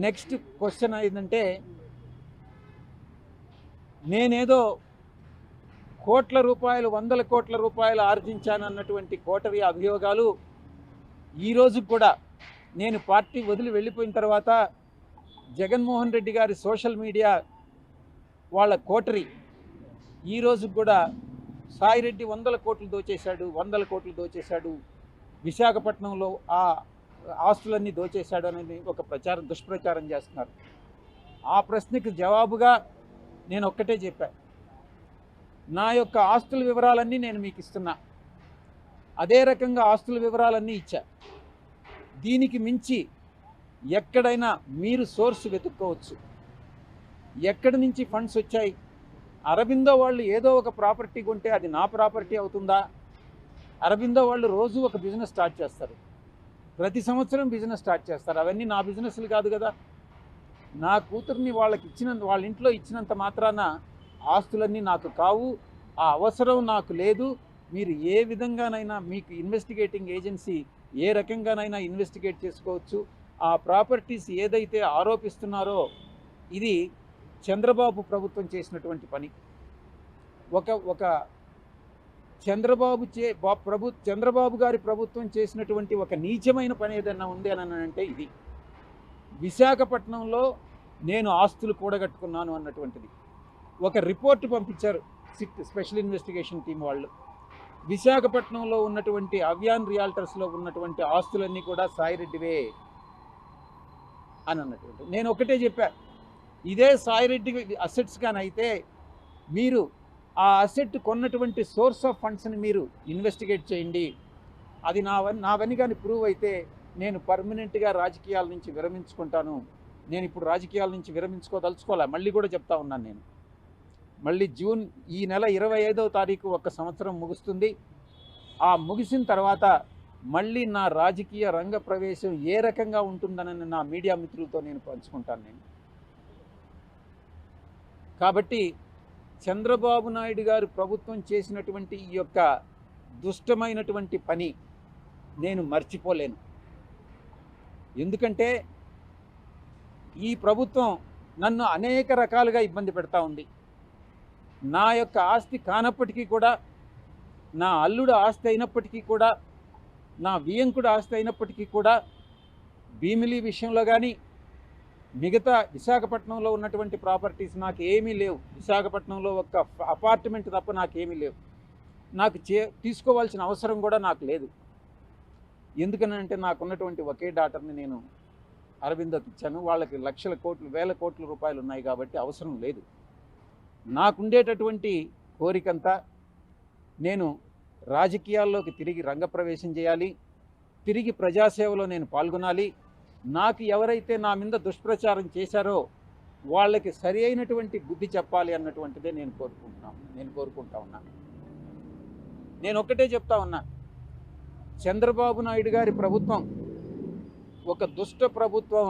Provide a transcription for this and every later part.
Next question ఏంటంటే నేనేదో కోట్ల రూపాయలు వందల కోట్ల రూపాయలు ఆర్జించాను అన్నటువంటి కోటరి అభియోగాలు ఈరోజు కూడా నేను పార్టీ వదిలి వెళ్ళిపోయిన తర్వాత జగన్మోహన్ రెడ్డి గారి సోషల్ మీడియా వాళ్ళ కోటరీ ఈరోజు కూడా సాయిరెడ్డి వందల కోట్లు దోచేశాడు వందల కోట్లు దోచేశాడు విశాఖపట్నంలో ఆ ఆస్తులన్నీ దోచేశాడు అనేది ఒక ప్రచారం దుష్ప్రచారం చేస్తున్నారు. ఆ ప్రశ్నకి జవాబుగా నేను ఒక్కటే చెప్పా. నా యొక్క ఆస్తుల వివరాలన్నీ నేను మీకు ఇస్తున్నా. అదే రకంగా ఆస్తుల వివరాలన్నీ ఇచ్చా. దీనికి మించి ఎక్కడైనా మీరు సోర్స్ వెతుక్కోవచ్చు. ఎక్కడి నుంచి ఫండ్స్ వచ్చాయి? అరబిందో వాళ్ళు ఏదో ఒక ప్రాపర్టీ కొంటే అది నా ప్రాపర్టీ అవుతుందా? అరబిందో వాళ్ళు రోజు ఒక బిజినెస్ స్టార్ట్ చేస్తారు. ప్రతి సంవత్సరం బిజినెస్ స్టార్ట్ చేస్తారు. అవన్నీ నా బిజినెస్లు కాదు కదా. నా కూతుర్ని వాళ్ళకి ఇచ్చినంత వాళ్ళ ఇంట్లో ఇచ్చినంత మాత్రాన ఆస్తులన్నీ నాకు కావు. ఆ అవసరం నాకు లేదు. మీరు ఏ విధంగానైనా మీకు ఇన్వెస్టిగేటింగ్ ఏజెన్సీ ఏ రకంగానైనా ఇన్వెస్టిగేట్ చేసుకోవచ్చు. ఆ ప్రాపర్టీస్ ఏదైతే ఆరోపిస్తున్నారో ఇది చంద్రబాబు ప్రభుత్వం చేసినటువంటి పని. ఒక ఒక చంద్రబాబు చే ప్రభు చంద్రబాబు గారి ప్రభుత్వం చేసినటువంటి ఒక నీచమైన పని ఏదైనా ఉంది అని అంటే ఇది. విశాఖపట్నంలో నేను ఆస్తులు కూడగట్టుకున్నాను అన్నటువంటిది. ఒక రిపోర్ట్ పంపించారు సిట్ స్పెషల్ ఇన్వెస్టిగేషన్ టీం వాళ్ళు. విశాఖపట్నంలో ఉన్నటువంటి అవ్యాన్ రియాల్టర్స్లో ఉన్నటువంటి ఆస్తులన్నీ కూడా సాయిరెడ్డివే అని అన్నటువంటి. నేను ఒకటే చెప్పా. ఇదే సాయిరెడ్డి అసెట్స్ కానీ అయితే మీరు ఆ అసెట్ కొన్నటువంటి సోర్స్ ఆఫ్ ఫండ్స్ని మీరు ఇన్వెస్టిగేట్ చేయండి. అది నా నావని కానీ ప్రూవ్ అయితే నేను పర్మనెంట్గా రాజకీయాల నుంచి విరమించుకుంటాను. నేను ఇప్పుడు రాజకీయాల నుంచి విరమించుకోదలుచుకోలే. మళ్ళీ కూడా చెప్తా ఉన్నాను నేను. మళ్ళీ జూన్ ఈ నెల ఇరవై ఐదవ తారీఖు ఒక సంవత్సరం ముగుస్తుంది. ఆ ముగిసిన తర్వాత మళ్ళీ నా రాజకీయ రంగ ప్రవేశం ఏ రకంగా ఉంటుందనని నా మీడియా మిత్రులతో నేను పంచుకుంటాను నేను. కాబట్టి చంద్రబాబు నాయుడు గారు ప్రభుత్వం చేసినటువంటి ఈ యొక్క దుష్టమైనటువంటి పని నేను మర్చిపోలేను. ఎందుకంటే ఈ ప్రభుత్వం నన్ను అనేక రకాలుగా ఇబ్బంది పెడతా ఉంది. నా యొక్క ఆస్తి కానప్పటికీ కూడా నా అల్లుడు ఆస్తి అయినప్పటికీ కూడా నా వియంకుడు ఆస్తి అయినప్పటికీ కూడా భీమిలి విషయంలో కానీ మిగతా విశాఖపట్నంలో ఉన్నటువంటి ప్రాపర్టీస్ నాకు ఏమీ లేవు. విశాఖపట్నంలో ఒక అపార్ట్మెంట్ తప్ప నాకేమీ లేవు. నాకు చే తీసుకోవాల్సిన అవసరం కూడా నాకు లేదు. ఎందుకనంటే నాకున్నటువంటి ఒకే డాటర్ని నేను అరవిందోకి ఇచ్చాను. వాళ్ళకి లక్షల కోట్లు వేల కోట్ల రూపాయలు ఉన్నాయి కాబట్టి అవసరం లేదు. నాకుండేటటువంటి కోరికంతా నేను రాజకీయాల్లోకి తిరిగి రంగప్రవేశం చేయాలి. తిరిగి ప్రజాసేవలో నేను పాల్గొనాలి. నాకు ఎవరైతే నా మీద దుష్ప్రచారం చేశారో వాళ్ళకి సరి అయినటువంటి బుద్ధి చెప్పాలి అన్నటువంటిదే నేను కోరుకుంటున్నాను నేను కోరుకుంటా ఉన్నాను నేను ఒక్కటే చెప్తా ఉన్నా. చంద్రబాబు నాయుడు గారి ప్రభుత్వం ఒక దుష్ట ప్రభుత్వం.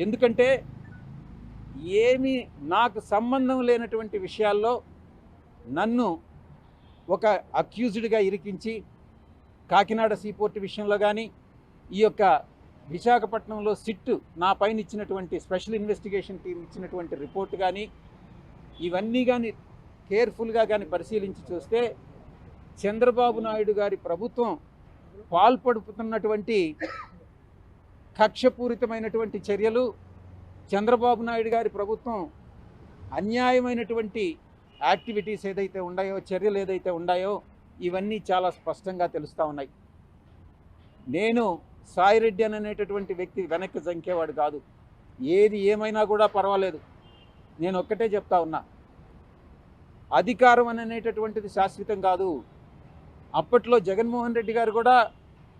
ఎందుకంటే ఏమి నాకు సంబంధం లేనటువంటి విషయాల్లో నన్ను ఒక అక్యూజ్డ్గా ఇరికించి కాకినాడ సీపోర్ట్ విషయంలో కానీ ఈ యొక్క విశాఖపట్నంలో సిట్ నా పైన ఇచ్చినటువంటి స్పెషల్ ఇన్వెస్టిగేషన్ టీం ఇచ్చినటువంటి రిపోర్ట్ కానీ ఇవన్నీ కానీ కేర్ఫుల్గా కానీ పరిశీలించి చూస్తే చంద్రబాబు నాయుడు గారి ప్రభుత్వం పాల్పడుతున్నటువంటి కక్షపూరితమైనటువంటి చర్యలు చంద్రబాబు నాయుడు గారి ప్రభుత్వం అన్యాయమైనటువంటి యాక్టివిటీస్ ఏదైతే ఉన్నాయో చర్యలు ఏదైతే ఉన్నాయో ఇవన్నీ చాలా స్పష్టంగా తెలుస్తూ ఉన్నాయి. నేను సాయిరెడ్డి అని అనేటటువంటి వ్యక్తి వెనక్కి జంకేవాడు కాదు. ఏది ఏమైనా కూడా పర్వాలేదు. నేను ఒక్కటే చెప్తా ఉన్నా. అధికారం అని అనేటటువంటిది శాశ్వతం కాదు. అప్పట్లో జగన్మోహన్ రెడ్డి గారు కూడా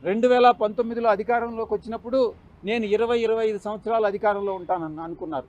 రెండు వేల పంతొమ్మిదిలో అధికారంలోకి వచ్చినప్పుడు నేను ఇరవై ఇరవై ఐదు సంవత్సరాలు అధికారంలో ఉంటానని అనుకున్నారు.